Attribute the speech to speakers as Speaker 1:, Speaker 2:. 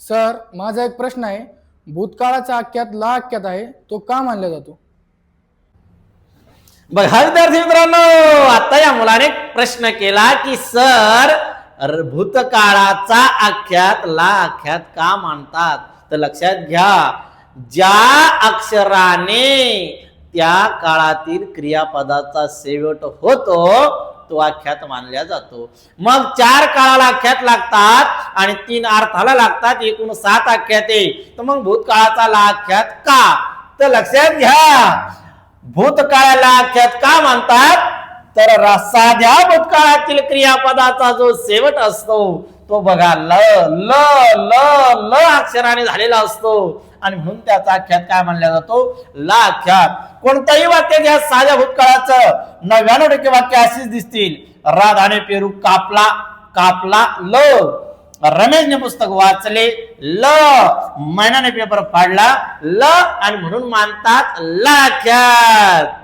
Speaker 1: Sir माझा एक प्रश्न आहे. भूतकाळाच्या आख्यात ला आख्यात आहे तो का मानला जातो?
Speaker 2: बघा विद्यार्थी मित्रांनो आता या मुलाने प्रश्न केला की सर भूतकाळाचा आख्यात ला आख्यात का मानतात? तर लक्षात घ्या ज्या अक्षराने त्या काळातील क्रियापदाचा शेवट होतो तो आख्यात मानला जातो. मग चार काळाला आख्यात लागतात आणि तीन अर्थाला लागतात एकूण सात आख्यात तर मग भूतकाळाचा ला आख्यात का? तर लक्षात घ्या. भूतकाळाला आख्यात का म्हणतात तर साध्या भूतकाळातील क्रियापदाचा जो शेवट असतो तो बघा ल ल ल ल अक्षराने झालेला असतो. आणि म्हणून त्याचा आख्यात काय मानला जातो? ला आख्यात. कोणतंही वाक्य घ्या साध्या भूतकाळाचं नव्याण्णव टक्के वाक्य अशीच दिसतील. राधाने पेरू कापला कापला ल. रमेशने पुस्तक वाचले. ल. मैनाने पेपर फाडला ल आणि म्हणून मानतात लाख्यात.